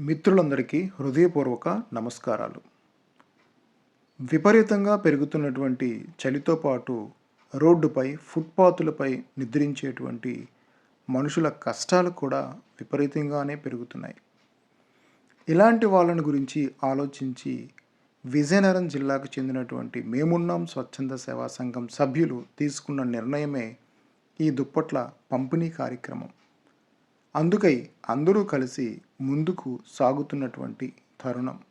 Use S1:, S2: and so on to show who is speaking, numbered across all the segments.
S1: మిత్రులందరికీ హృదయపూర్వక నమస్కారాలు. విపరీతంగా పెరుగుతున్నటువంటి చలితో పాటు రోడ్డుపై ఫుట్పాతులపై నిద్రించేటువంటి మనుషుల కష్టాలు కూడా విపరీతంగానే పెరుగుతున్నాయి. ఇలాంటి వాళ్ళని గురించి ఆలోచించి విజయనగరం జిల్లాకు చెందినటువంటి మేమున్నాం స్వచ్ఛంద సేవా సంఘం సభ్యులు తీసుకున్న నిర్ణయమే ఈ దుప్పట్ల పంపిణీ కార్యక్రమం. అందుకై అందరూ కలిసి ముందుకు సాగుతున్నటువంటి తరుణం.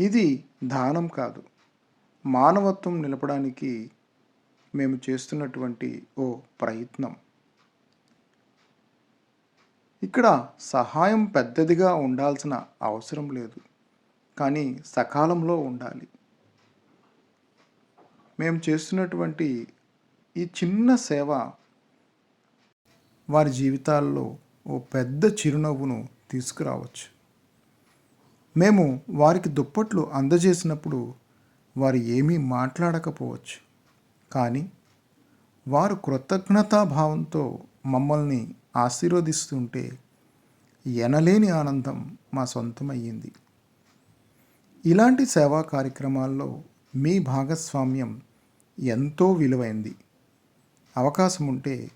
S1: ఇది దానం కాదు. మానవత్వం నిలపడానికి మేము చేస్తున్నటువంటి ఓ ప్రయత్నం. ఇక్కడ సహాయం పెద్దదిగా ఉండాల్సిన అవసరం లేదు. కానీ సకాలంలో ఉండాలి. మేము చేస్తున్నటువంటి ఈ చిన్న సేవ వారి జీవితాల్లో ఓ పెద్ద చిరునవ్వును తీసుకురావచ్చు. మేము వారికి దుప్పట్లు అందజేసినప్పుడు వారు ఏమీ మాట్లాడకపోవచ్చు. కానీ వారు కృతజ్ఞతాభావంతో మమ్మల్ని ఆశీర్వదిస్తుంటే ఎనలేని ఆనందం మా సొంతమయ్యింది. ఇలాంటి సేవా కార్యక్రమాల్లో మీ భాగస్వామ్యం ఎంతో విలువైంది. అవకాశం ఉంటే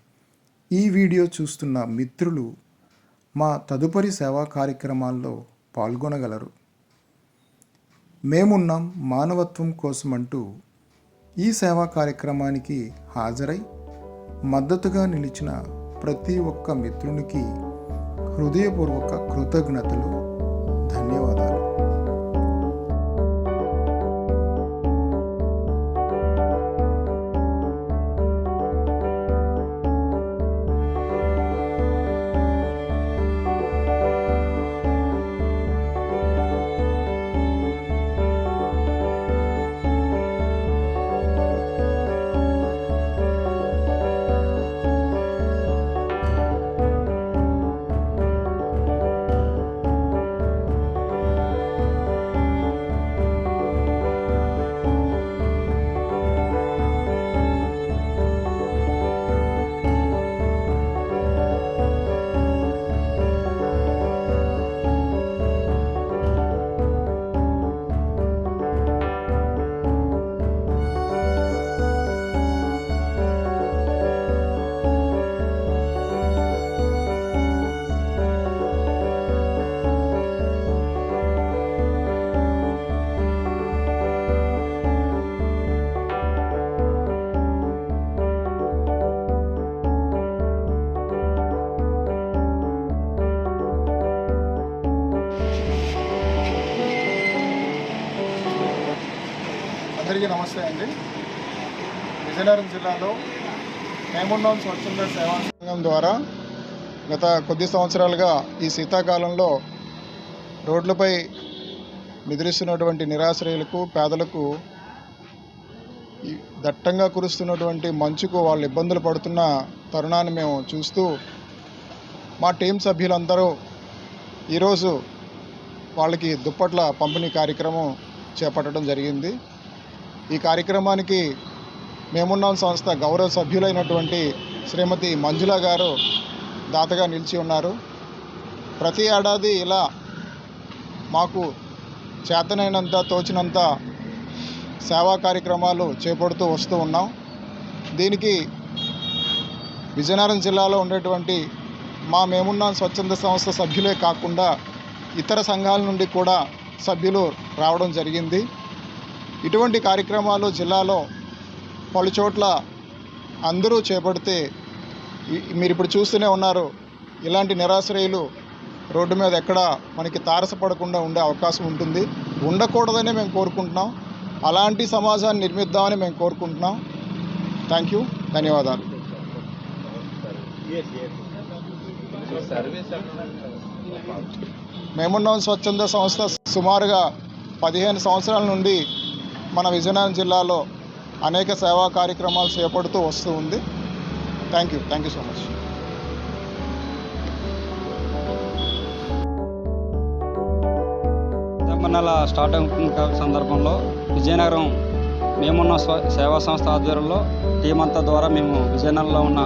S1: ఈ వీడియో చూస్తున్న మిత్రులు మా తదుపరి సేవా కార్యక్రమాల్లో పాల్గొనగలరు. మేమున్నాం మానవత్వం కోసం అంటూ ఈ సేవా కార్యక్రమానికి హాజరై మద్దతుగా నిలిచిన ప్రతి ఒక్క మిత్రునికి హృదయపూర్వక కృతజ్ఞతలు.
S2: అందరికీ నమస్తే అండి. విజయనగరం జిల్లాలో మేమున్నాం స్వచ్ఛంద సేవా సంఘం ద్వారా. గత కొద్ది సంవత్సరాలుగా ఈ శీతాకాలంలో రోడ్లపై నిద్రిస్తున్నటువంటి నిరాశ్రయులకు పేదలకు దట్టంగా కురుస్తున్నటువంటి మంచుకు వాళ్ళు ఇబ్బందులు పడుతున్న తరుణాన్ని మేము చూస్తూ మా టీం సభ్యులందరూ ఈరోజు వాళ్ళకి దుప్పట్ల పంపిణీ కార్యక్రమం చేపట్టడం జరిగింది. ఈ కార్యక్రమానికి మేమున్నాం సంస్థ గౌరవ సభ్యులైనటువంటి శ్రీమతి మంజుల గారు దాతగా నిలిచి ఉన్నారు. ప్రతి ఏడాది ఇలా మాకు చేతనైనంత తోచినంత సేవా కార్యక్రమాలు చేపడుతూ వస్తూ ఉన్నాం. దీనికి విజయనగరం జిల్లాలో ఉండేటువంటి మా మేమున్నాం స్వచ్ఛంద సంస్థ సభ్యులే కాకుండా ఇతర సంఘాల నుండి కూడా సభ్యులు రావడం జరిగింది. ఇటువంటి కార్యక్రమాలు జిల్లాలో పలుచోట్ల అందరూ చేపడితే మీరు ఇప్పుడు చూస్తూనే ఉన్నారు ఇలాంటి నిరాశ్రయులు రోడ్డు మీద ఎక్కడ మనకి తారసపడకుండా ఉండే అవకాశం ఉంటుంది. ఉండకూడదనే మేము కోరుకుంటున్నాం. అలాంటి సమాజాన్ని నిర్మిద్దామని మేము కోరుకుంటున్నాం. థ్యాంక్ యూ ధన్యవాదాలు. మేమున్నాం స్వచ్ఛంద సంస్థ సుమారుగా పదిహేను సంవత్సరాల నుండి మన విజయనగరం జిల్లాలో అనేక సేవా కార్యక్రమాలు చేపడుతూ వస్తూ ఉంది. Thank you thank you so much
S3: నెల స్టార్ట్ అవుతున్న సందర్భంలో విజయనగరం మేమున్న స్వ సేవా సంస్థ ఆధ్వర్యంలో టీం అంతా ద్వారా మేము విజయనగరంలో ఉన్న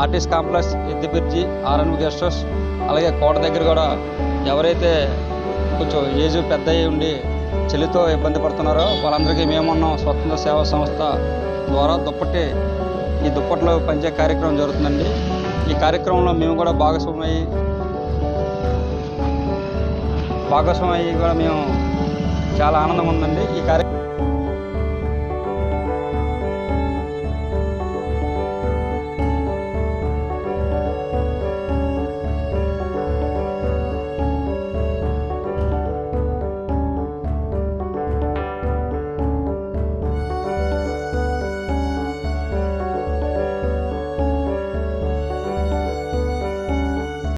S3: ఆర్టిస్ట్ కాంప్లెక్స్ ఎద్దిబిర్జి ఆర్ఎన్ గెస్ట్ హౌస్ అలాగే కోట దగ్గర కూడా ఎవరైతే కొంచెం ఏజ్ పెద్ద ఉండి చలితో ఇబ్బంది పడుతున్నారో వాళ్ళందరికీ మేమున్నాం స్వతంత్ర సేవా సంస్థ ద్వారా దుప్పటి ఈ దుప్పట్లో పంచే కార్యక్రమం జరుగుతుందండి. ఈ కార్యక్రమంలో మేము కూడా భాగస్వామి అయ్యి భాగస్వామి కూడా మేము చాలా ఆనందం ఉందండి. ఈ కార్యక్రమం